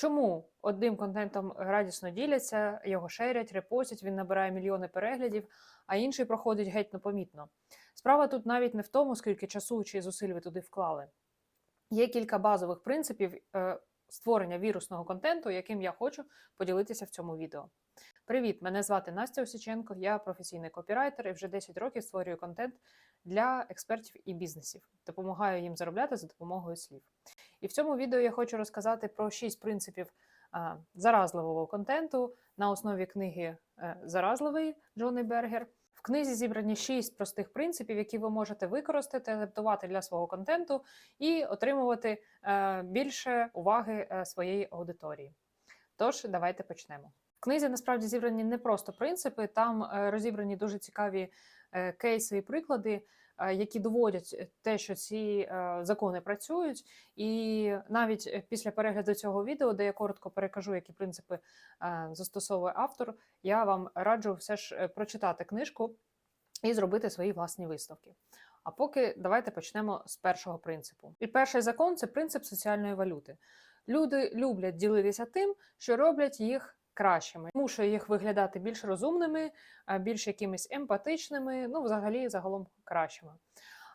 Чому одним контентом радісно діляться, його шерять, репостять, він набирає мільйони переглядів, а інший проходить геть непомітно? Справа тут навіть не в тому, скільки часу чи зусиль ви туди вклали. Є кілька базових принципів е, створення вірусного контенту, яким я хочу поділитися в цьому відео. Привіт! Мене звати Настя Осіченко, я професійний копірайтер і вже 10 років створюю контент для експертів і бізнесів. Допомагаю їм заробляти за допомогою слів. І в цьому відео я хочу розказати про 6 принципів заразливого контенту на основі книги е, Заразливий Джонни Бергер. В книзі зібрані шість простих принципів, які ви можете використати, адаптувати для свого контенту і отримувати е, більше уваги е, своєї аудиторії. Тож, давайте почнемо. В книзі насправді зібрані не просто принципи, там е, розібрані дуже цікаві кейси і приклади, які доводять те, що ці е, закони працюють. І навіть е, після перегляду цього відео, де я коротко перекажу, які принципи е, застосовує автор, я вам раджу все ж е, прочитати книжку і зробити свої власні висновки. А поки давайте почнемо з першого принципу. І перший закон це принцип соціальної валюти. Люди люблять ділитися тим, що роблять їх кращими, змушує їх виглядати більш розумними, більш якимись емпатичними, ну, взагалі, загалом кращими.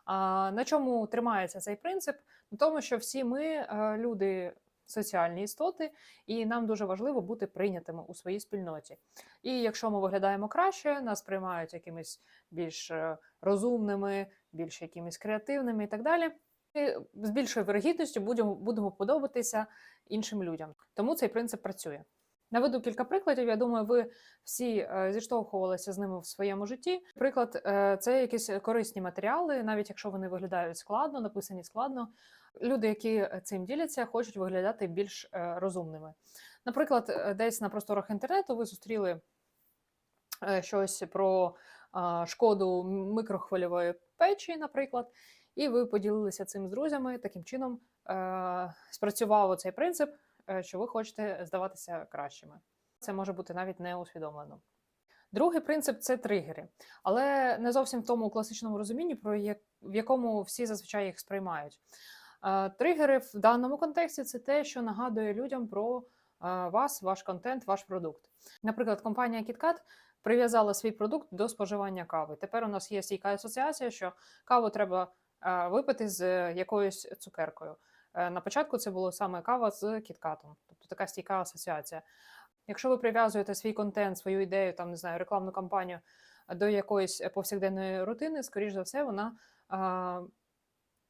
А на чому тримається цей принцип? На тому, що всі ми е, люди. Соціальні істоти, і нам дуже важливо бути прийнятими у своїй спільноті. І якщо ми виглядаємо краще, нас приймають якимись більш е, розумними, більш якимись креативними і так далі. І з більшою вирогідністю будемо, будемо подобатися іншим людям. Тому цей принцип працює. Наведу кілька прикладів. Я думаю, ви всі е, зіштовхувалися з ними в своєму житті. Приклад, е, це якісь корисні матеріали, навіть якщо вони виглядають складно, написані складно. Люди, які цим діляться, хочуть виглядати більш е, розумними. Наприклад, е, десь на просторах інтернету ви зустріли е, щось про шкоду микрохвильової печі, наприклад, і ви поділилися цим з друзями. Таким чином е, спрацював цей принцип, е, що ви хочете здаватися кращими. Це може бути навіть неусвідомлено. Другий принцип це тригери, але не зовсім в тому класичному розумінні, про як, в якому всі зазвичай їх сприймають. Е, Тригери в даному контексті це те, що нагадує людям про е, вас, ваш контент, ваш продукт. Наприклад, компанія KitKat прив'язала свій продукт до споживання кави. Тепер у нас є стійка асоціація, що каву треба е, випити з якоюсь цукеркою. Е, На початку це було саме кава з кіткатом, тобто така стійка асоціація. Якщо ви прив'язуєте свій контент, свою ідею, там не знаю, рекламну кампанію до якоїсь повсякденної рутини, скоріш за все, вона а,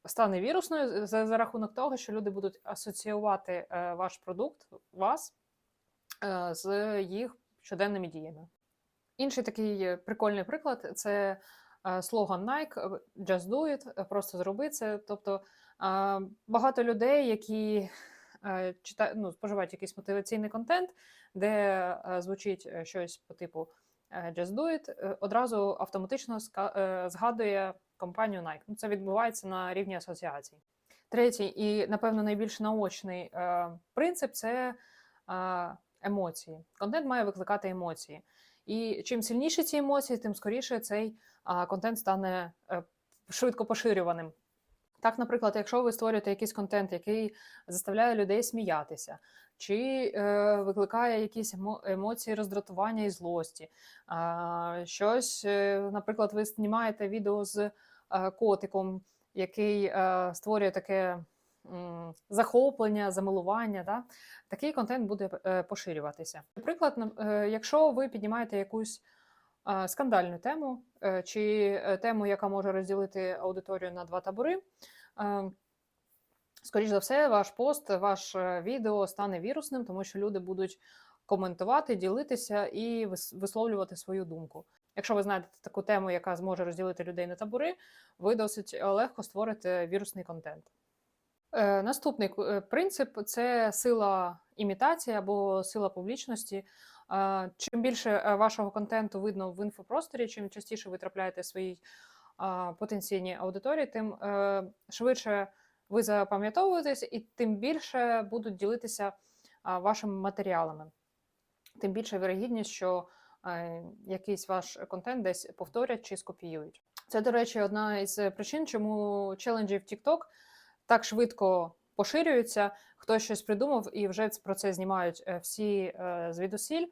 стане вірусною за, за рахунок того, що люди будуть асоціювати е, ваш продукт, вас е, з їх щоденними діями. Інший такий е, прикольний приклад це е, слоган Nike е, Just do it, е, просто зроби це. Тобто е, багато людей, які е, читають, ну, споживають якийсь мотиваційний контент, де е, звучить е, щось по типу Just do it, одразу автоматично згадує компанію Nike. Ну, це відбувається на рівні асоціацій. Третій і, напевно, найбільш наочний принцип це емоції. Контент має викликати емоції. І чим сильніші ці емоції, тим скоріше цей контент стане швидко поширюваним. Так, наприклад, якщо ви створюєте якийсь контент, який заставляє людей сміятися, чи е, викликає якісь емоції роздратування і злості, а, щось, е, наприклад, ви знімаєте відео з е, котиком, який е, створює таке захоплення, замилування, да? такий контент буде е, поширюватися. Наприклад, е, якщо ви піднімаєте якусь е, скандальну тему е, чи е, тему, яка може розділити аудиторію на два табори. е, Скоріш за все, ваш пост, ваш е, відео стане вірусним, тому що люди будуть коментувати, ділитися і висловлювати свою думку. Якщо ви знаєте таку тему, яка зможе розділити людей на табори, ви досить легко створите вірусний контент. Наступний принцип це сила імітації або сила публічності. Чим більше е, вашого контенту видно в інфопросторі, чим частіше ви трапляєте своїй потенційній аудиторії, тим е, швидше ви запам'ятовуєтесь і тим більше будуть ділитися вашими матеріалами. Тим більше вірогідність, що е, якийсь ваш контент десь повторять чи скопіюють. Це, до речі, одна із причин, чому челенджі в TikTok так швидко поширюються, хтось щось придумав і вже про це знімають е, всі е, звідусіль.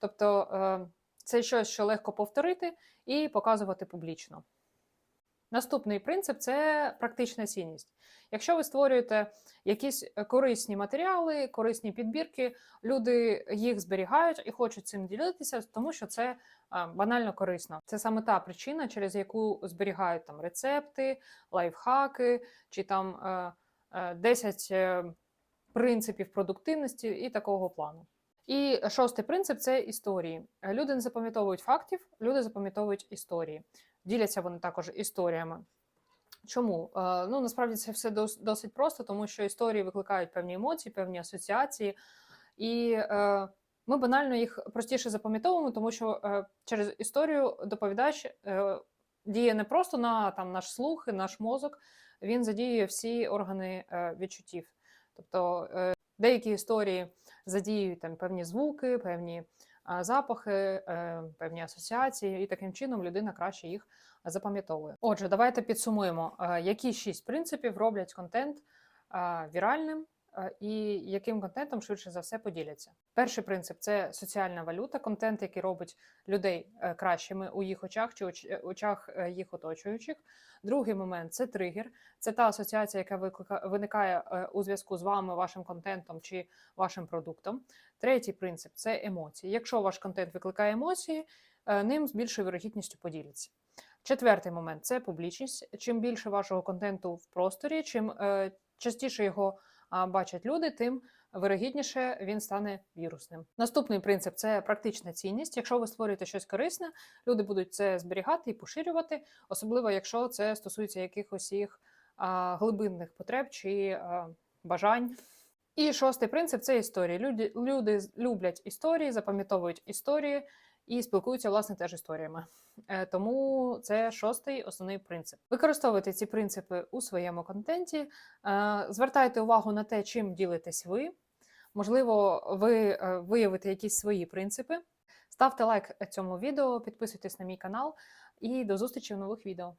Тобто е, це щось, що легко повторити і показувати публічно. Наступний принцип це практична цінність. Якщо ви створюєте якісь корисні матеріали, корисні підбірки, люди їх зберігають і хочуть цим ділитися, тому що це банально корисно. Це саме та причина, через яку зберігають там рецепти, лайфхаки чи там 10 е, принципів продуктивності і такого плану. І шостий принцип це історії. Е, Люди не запам'ятовують фактів, люди запам'ятовують історії. Діляться вони також історіями. Чому? Е, Ну насправді це все досить просто, тому що історії викликають певні емоції, певні асоціації, і е, ми банально їх простіше запам'ятовуємо, тому що е, через історію доповідач е, діє не просто на там, наш слух, і наш мозок, він задіює всі органи е, відчуттів. Тобто е, деякі історії задіюють там певні звуки, певні запахи, е, певні асоціації, і таким чином людина краще їх запам'ятовує. Отже, давайте підсумуємо, які шість принципів роблять контент віральним. Е, І яким контентом швидше за все поділяться. Перший принцип це соціальна валюта, контент, який робить людей е, кращими у їх очах чи е, очах їх оточуючих. Другий момент це тригер, це та асоціація, яка виклика- виникає у зв'язку з вами, вашим контентом чи вашим продуктом. Третій принцип це емоції. Якщо ваш контент викликає емоції, ним з більшою вирогідністю поділяться. Четвертий момент це публічність. Чим більше вашого контенту в просторі, чим частіше його бачать люди, тим вирогідніше він стане вірусним. Наступний принцип це практична цінність. Якщо ви створюєте щось корисне, люди будуть це зберігати і поширювати, особливо якщо це стосується якихось їх глибинних потреб чи бажань. І шостий принцип це історії. Люди, люди люблять історії, запам'ятовують історії і спілкуються власне теж історіями. Е, Тому це шостий основний принцип. Використовуйте ці принципи у своєму контенті, е, звертайте увагу на те, чим ділитесь ви. Можливо, ви е, виявите якісь свої принципи. Ставте лайк цьому відео, підписуйтесь на мій канал і до зустрічі в нових відео.